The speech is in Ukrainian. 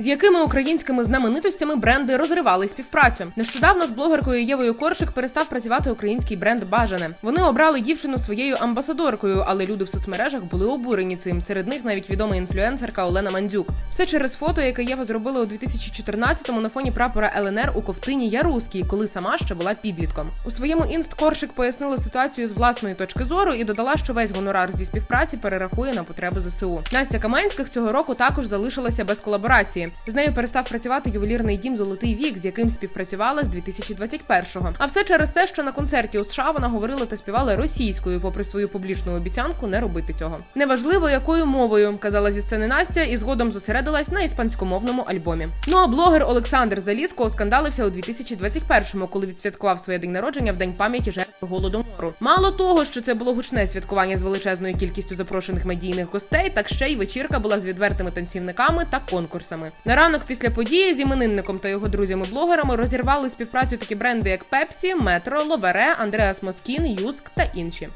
З якими українськими знаменитостями бренди розривали співпрацю? Нещодавно з блогеркою Євою Коршик перестав працювати український бренд Бажане. Вони обрали дівчину своєю амбасадоркою, але люди в соцмережах були обурені цим. Серед них навіть відома інфлюенсерка Олена Мандзюк. Все через фото, яке Єва зробила у 2014-му на фоні прапора ЛНР у ковтині Я Руський, коли сама ще була підлітком. У своєму інст Коршик пояснила ситуацію з власної точки зору і додала, що весь гонорар зі співпраці перерахує на потреби ЗСУ. Настя Каменських цього року також залишилася без колаборації. З нею перестав працювати ювелірний дім Золотий вік, з яким співпрацювала з 2021-го. А все через те, що на концерті у США вона говорила та співала російською, попри свою публічну обіцянку не робити цього. Неважливо, якою мовою казала зі сцени Настя, і згодом зосередилась на іспанськомовному альбомі. Ну а блогер Олександр Заліско оскандалився у 2021-му, коли відсвяткував своє день народження в день пам'яті жертв голодомору. Мало того, що це було гучне святкування з величезною кількістю запрошених медійних гостей, так ще й вечірка була з відвертими танцівниками та конкурсами. На ранок після події з іменинником та його друзями-блогерами розірвали співпрацю такі бренди, як Пепсі, Метро, Ловере, Андреас Москін, Юск та інші.